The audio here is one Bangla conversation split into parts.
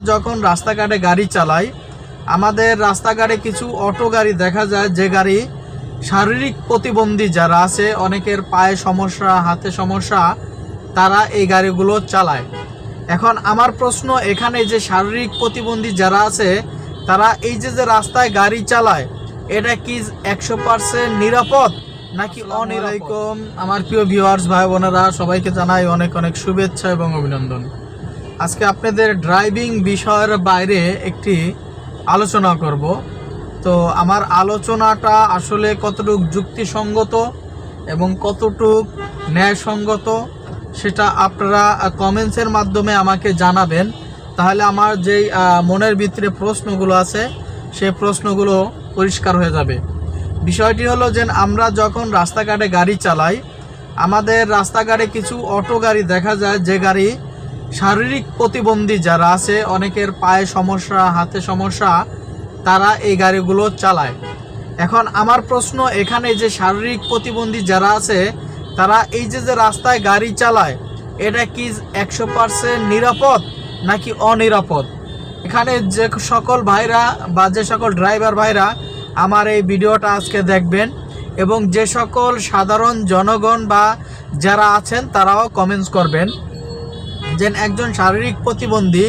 যখন রাস্তাঘাটে গাড়ি চালাই আমাদের রাস্তাঘাটে কিছু অটো গাড়ি দেখা যায় যে গাড়ি শারীরিক প্রতিবন্ধী যারা আছে অনেকের পায়ে সমস্যা হাতে সমস্যা তারা এই গাড়িগুলো চালায়। এখন আমার প্রশ্ন এখানে যে শারীরিক প্রতিবন্ধী যারা আছে তারা এই যে যে রাস্তায় গাড়ি চালায় এটা কি একশো পার্সেন্ট নিরাপদ নাকি অনিরাইকম আমার প্রিয় ভিউয়ার্স ভাই বোনেরা সবাইকে জানাই অনেক অনেক শুভেচ্ছা এবং অভিনন্দন। আজকে আপনাদের ড্রাইভিং বিষয়ের বাইরে একটি আলোচনা করব। তো আমার আলোচনাটা আসলে কতটুক যুক্তিসঙ্গত এবং কতটুক ন্যায়সঙ্গত সেটা আপনারা কমেন্টসের মাধ্যমে আমাকে জানাবেন। তাহলে আমার যেই মনের ভিতরে প্রশ্নগুলো আছে সে প্রশ্নগুলো পরিষ্কার হয়ে যাবে। বিষয়টি হলো যে আমরা যখন রাস্তাঘাটে গাড়ি চালাই, আমাদের রাস্তাঘাটে কিছু অটো গাড়ি দেখা যায়, যে গাড়ি শারীরিক প্রতিবন্ধী যারা আছে, অনেকের পায়ে সমস্যা, হাতে সমস্যা, তারা এই গাড়িগুলো চালায়। এখন আমার প্রশ্ন, এখানে যে শারীরিক প্রতিবন্ধী যারা আছে, তারা এই যে যে রাস্তায় গাড়ি চালায়, এটা কি একশো পার্সেন্ট নিরাপদ নাকি অনিরাপদ? এখানে যে সকল ভাইরা বা যে সকল ড্রাইভার ভাইরা আমার এই ভিডিওটা আজকে দেখবেন এবং যে সকল সাধারণ জনগণ বা যারা আছেন, তারাও কমেন্টস করবেন। যে একজন শারীরিক প্রতিবন্ধী,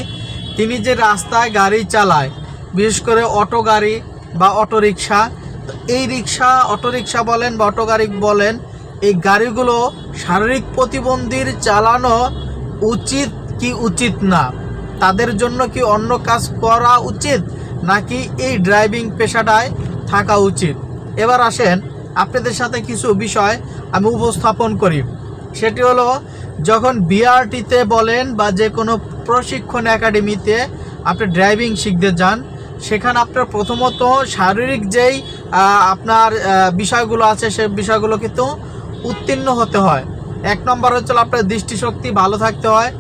তিনি যে রাস্তায় গাড়ি চালায়, বিশেষ করে অটো গাড়ি বা অটো রিক্সা, তো এই রিক্সা, অটো রিক্সা বলেন বা অটো গাড়ি বলেন, এই গাড়িগুলো শারীরিক প্রতিবন্ধীর চালানো উচিত কি উচিত না? তাদের জন্য কি অন্য কাজ করা উচিত? নাকি এই ড্রাইভিং পেশাটায় থাকা উচিত? এবার আসেন আপনাদের সাথে কিছু বিষয় আমি উপস্থাপন করি। সেটি হলো, যখন বিআরটিতে বলেন বা যে কোনো প্রশিক্ষণ একাডেমিতে আপনি ড্রাইভিং শিখতে যান, সেখানে আপনার প্রথমত শারীরিক যেই আপনার বিষয়গুলো আছে, সে বিষয়গুলো কিন্তু উত্তীর্ণ হতে হয়। এক নম্বর হচ্ছে আপনার দৃষ্টিশক্তি ভালো থাকতে হয়।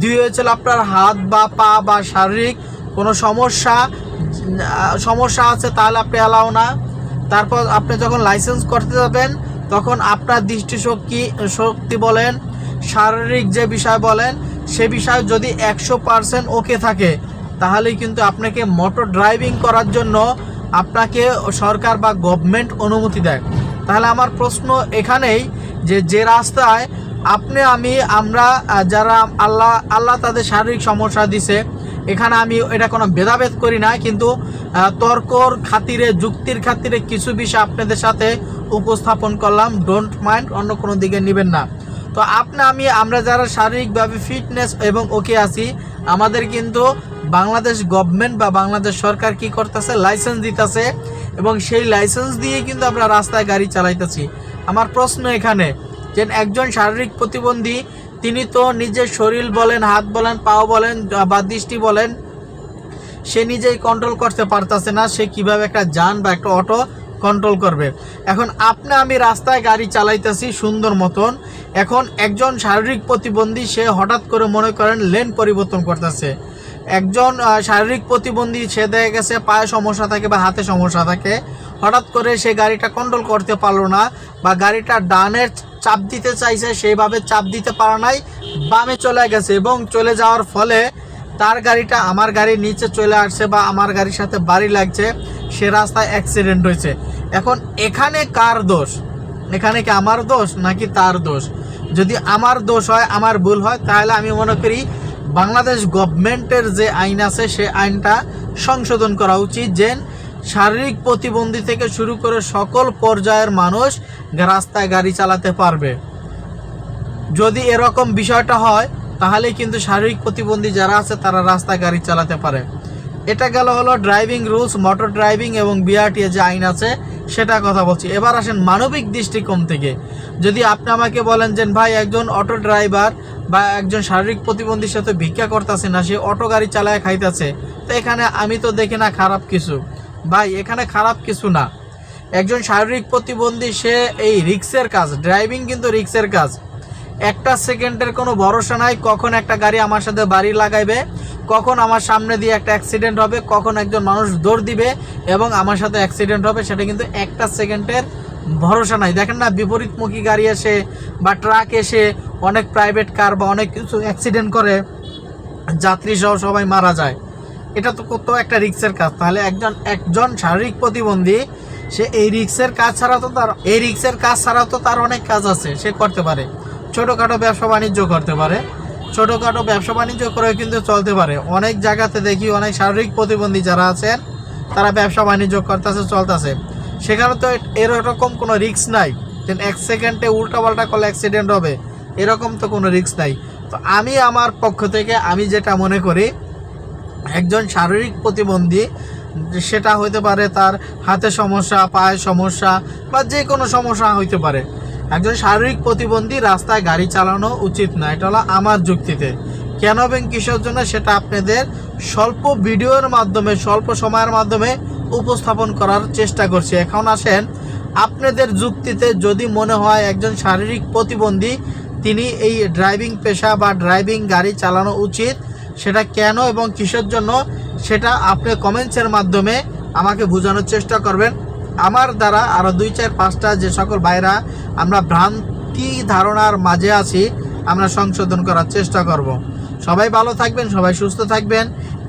দুই হচ্ছে আপনার হাত বা পা বা শারীরিক কোনো সমস্যা সমস্যা আছে তাহলে আপনি এলাও না। তারপর আপনি যখন লাইসেন্স করতে যাবেন তখন আপনার দৃষ্টিশক্তি, শক্তি বলেন, শারীরিক যে বিষয় বলেন, সে বিষয় যদি একশো ওকে থাকে তাহলেই কিন্তু আপনাকে মোটর ড্রাইভিং করার জন্য আপনাকে সরকার বা গভর্নমেন্ট অনুমতি দেয়। তাহলে আমার প্রশ্ন এখানেই যে যে রাস্তায় আপনি, আমি, আমরা যারা আল্লাহ আল্লাহ তাদের শারীরিক সমস্যা দিছে, এখানে আমি এটা কোনো ভেদাভেদ করি না, কিন্তু তর্কর খাতিরে, যুক্তির খাতিরে কিছু বিষয় আপনাদের সাথে উপস্থাপন করলাম ডোন্ট মাইন্ড অন্য কোনো দিকে নেবেন না। তো আপনি আমি, আমরা যারা শারীরিকভাবে ফিটনেস এবং ওকে আছি, আমাদের কিন্তু বাংলাদেশ গভর্নমেন্ট বা বাংলাদেশ সরকার কি করতেছে? লাইসেন্স দিতেছে এবং সেই লাইসেন্স দিয়ে কিন্তু আমরা রাস্তায় গাড়ি চালাইতেছি। আমার প্রশ্ন এখানে, যে একজন শারীরিক প্রতিবন্ধী, তিনি তো নিজের শরীর বলেন, হাত বলেন, পাও বলেন, বা দৃষ্টি বলেন, সে নিজেই কন্ট্রোল করতে পারতাছে না, সে কীভাবে একটা যান বা একটা অটো কন্ট্রোল করবে। এখন আপনি আমি রাস্তায় গাড়ি চালাইতেছি সুন্দর মতন। এখন একজন শারীরিক প্রতিবন্ধী, সে হঠাৎ করে মনে করেন লেন পরিবর্তন করতেছে। একজন শারীরিক প্রতিবন্ধী, সে দেখা গেছে পায়ে সমস্যা থাকে বা হাতে সমস্যা থাকে। হঠাৎ করে সে গাড়িটা কন্ট্রোল করতে পারল না বা গাড়িটা ডানের চাপ দিতে চাইছে, সেইভাবে চাপ দিতে পারা নাই, বামে চলে গেছে এবং চলে যাওয়ার ফলে তার গাড়িটা আমার গাড়ির নিচে চলে আসছে বা আমার গাড়ির সাথে বাড়ি লাগছে। সে রাস্তায় অ্যাক্সিডেন্ট হয়েছে। এখন এখানে কার দোষ? এখানে কি আমার দোষ নাকি তার দোষ? যদি আমার দোষ হয়, আমার ভুল হয়, তাহলে আমি মনে করি বাংলাদেশ গভর্নমেন্টের যে আইন আছে, সে আইনটা সংশোধন করা উচিত, যে শারীরিক প্রতিবন্ধী থেকে শুরু করে সকল পর্যায়ের মানুষ রাস্তায় গাড়ি চালাতে পারবে। যদি এরকম বিষয়টা হয়, তাহলে কিন্তু শারীরিক প্রতিবন্ধী যারা আছে, তারা রাস্তায় গাড়ি চালাতে পারে। এটা গেল হলো ড্রাইভিং রুলস মোটর ড্রাইভিং এবং বিআরটি যে আইন আছে, সেটা কথা বলছি। এবার আসেন মানবিক দৃষ্টিকোণ থেকে। যদি আপনি আমাকে বলেন যে, ভাই, একজন অটো ড্রাইভার বা একজন শারীরিক প্রতিবন্ধীর সাথে ভিক্ষা করতেছে না, সে অটো গাড়ি চালায় খাইতেছে, তো এখানে আমি তো দেখি না খারাপ কিছু। ভাই, এখানে খারাপ কিছু না। একজন শারীরিক প্রতিবন্ধী, সে এই রিক্সের কাজ ড্রাইভিং কিন্তু রিক্সের কাজ। একটা সেকেন্ডের কোনো ভরসা নাই কখন একটা গাড়ি আমার সাথে বাড়ি লাগাইবে, কখন আমার সামনে দিয়ে একটা অ্যাক্সিডেন্ট হবে, কখন একজন মানুষ দৌড় দিবে এবং আমার সাথে অ্যাক্সিডেন্ট হবে, সেটা কিন্তু একটা সেকেন্ডের ভরসা নাই। দেখেন না, বিপরীতমুখী গাড়ি এসে বা ট্রাক এসে অনেক প্রাইভেট কার বা অনেক কিছু অ্যাক্সিডেন্ট করে, যাত্রী সহ সবাই মারা যায়। এটা তো কত একটা রিক্সের কাজ। তাহলে একজন একজন শারীরিক প্রতিবন্ধী, সে এই রিক্সের কাজ ছাড়া তো তার, এই রিক্সের কাজ ছাড়া তো তার অনেক কাজ আছে, সে করতে পারে। ছোটোখাটো ব্যবসা বাণিজ্য করতে পারে। ছোটোখাটো ব্যবসা বাণিজ্য করে কিন্তু চলতে পারে। অনেক জায়গাতে দেখি অনেক শারীরিক প্রতিবন্ধী যারা আছেন, তারা ব্যবসা বাণিজ্য করতেছে, চলতেছে। সেখানে তো এরকম কোনো রিস্ক নাই। এক সেকেন্ডে উল্টাপাল্টা করলে অ্যাক্সিডেন্ট হবে, এরকম তো কোনো রিস্ক নাই। তো আমি আমার পক্ষ থেকে আমি যেটা মনে করি, একজন শারীরিক প্রতিবন্ধী, সেটা হইতে পারে তার হাতে সমস্যা পায়ে সমস্যা বা যে কোনো সমস্যা হইতে পারে। একজন শারীরিক প্রতিবন্ধী রাস্তায় গাড়ি চালানো উচিত না এটা হলো আমার যুক্তিতে। কেন এবং কিসের জন্য সেটা আপনাদের স্বল্প ভিডিওর মাধ্যমে, স্বল্প সময়ের মাধ্যমে উপস্থাপন করার চেষ্টা করছি। এখন আসেন, আপনাদের যুক্তিতে যদি মনে হয় একজন শারীরিক প্রতিবন্ধী, তিনি এই ড্রাইভিং পেশা বা ড্রাইভিং গাড়ি চালানো উচিত, সেটা কেন এবং কিসের জন্য, সেটা আপনি কমেন্টসের মাধ্যমে আমাকে বোঝানোর চেষ্টা করবেন। আমার দ্বারা আরও দুই, চার, পাঁচটা যে সকল ভাইরা আমরা ভ্রান্তি ধারণার মাঝে আছি, আমরা সংশোধন করার চেষ্টা করব। সবাই ভালো থাকবেন, সবাই সুস্থ থাকবেন।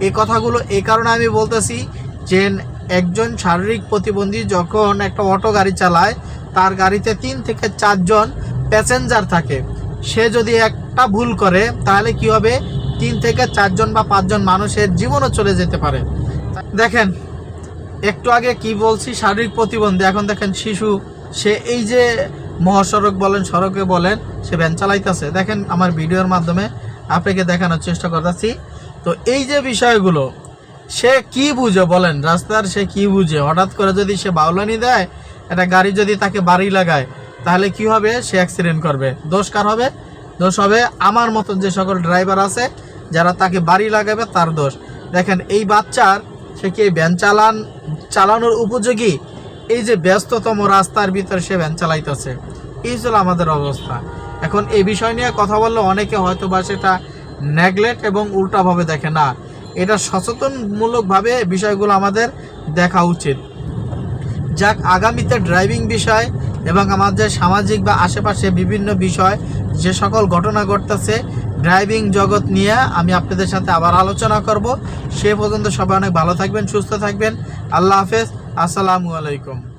এই কথাগুলো এই কারণে আমি বলতেছি যে একজন শারীরিক প্রতিবন্ধী যখন একটা অটো গাড়ি চালায়, তার গাড়িতে তিন থেকে চারজন প্যাসেঞ্জার থাকে। সে যদি একটা ভুল করে, তাহলে কি হবে? তিন থেকে চারজন বা পাঁচজন মানুষের জীবনও চলে যেতে পারে। দেখেন একটু আগে কি বলছি? শারীরিক প্রতিবন্ধী। এখন দেখেন শিশু, সে এই যে মহাসড়ক বলেন, সড়কে বলেন, সে ভ্যান চালাইতেছে। দেখেন আমার ভিডিওর মাধ্যমে আপনাকে দেখানোর চেষ্টা করতেছি। তো এই যে বিষয়গুলো, সে কি বুঝে বলেন? রাস্তার সে কি বুঝে? হঠাৎ করে যদি সে বাউলানি দেয়, একটা গাড়ি যদি তাকে বাড়ি লাগায়, তাহলে কি হবে? সে অ্যাক্সিডেন্ট করবে। দোষ কার হবে? দোষ হবে আমার মতন যে সকল ড্রাইভার আছে, যারা তাকে বাড়ি লাগাবে, তার দোষ। দেখেন এই বাচ্চার সে কি ভ্যান চালান, চালানোর উপযোগী? এই যে ব্যস্ততম রাস্তার ভিতরে সে ভ্যান চালাইতেছে। এই ছিল আমাদের অবস্থা। এখন এই বিষয় নিয়ে কথা বললে অনেকে হয়তো বা সেটা নেগলেক্ট এবং উল্টাভাবে দেখে না। এটা সচেতনমূলকভাবে বিষয়গুলো আমাদের দেখা উচিত। যাক, আগামীতে ড্রাইভিং বিষয় এবং আমাদের সামাজিক বা আশেপাশে বিভিন্ন বিষয়, যে সকল ঘটনা ঘটতেছে ড্রাইভিং জগৎ নিয়ে আমি আপনাদের সাথে আবার আলোচনা করব। সে পর্যন্ত সবাই অনেক ভালো থাকবেন, সুস্থ থাকবেন। আল্লাহ হাফেজ। আসসালামু আলাইকুম।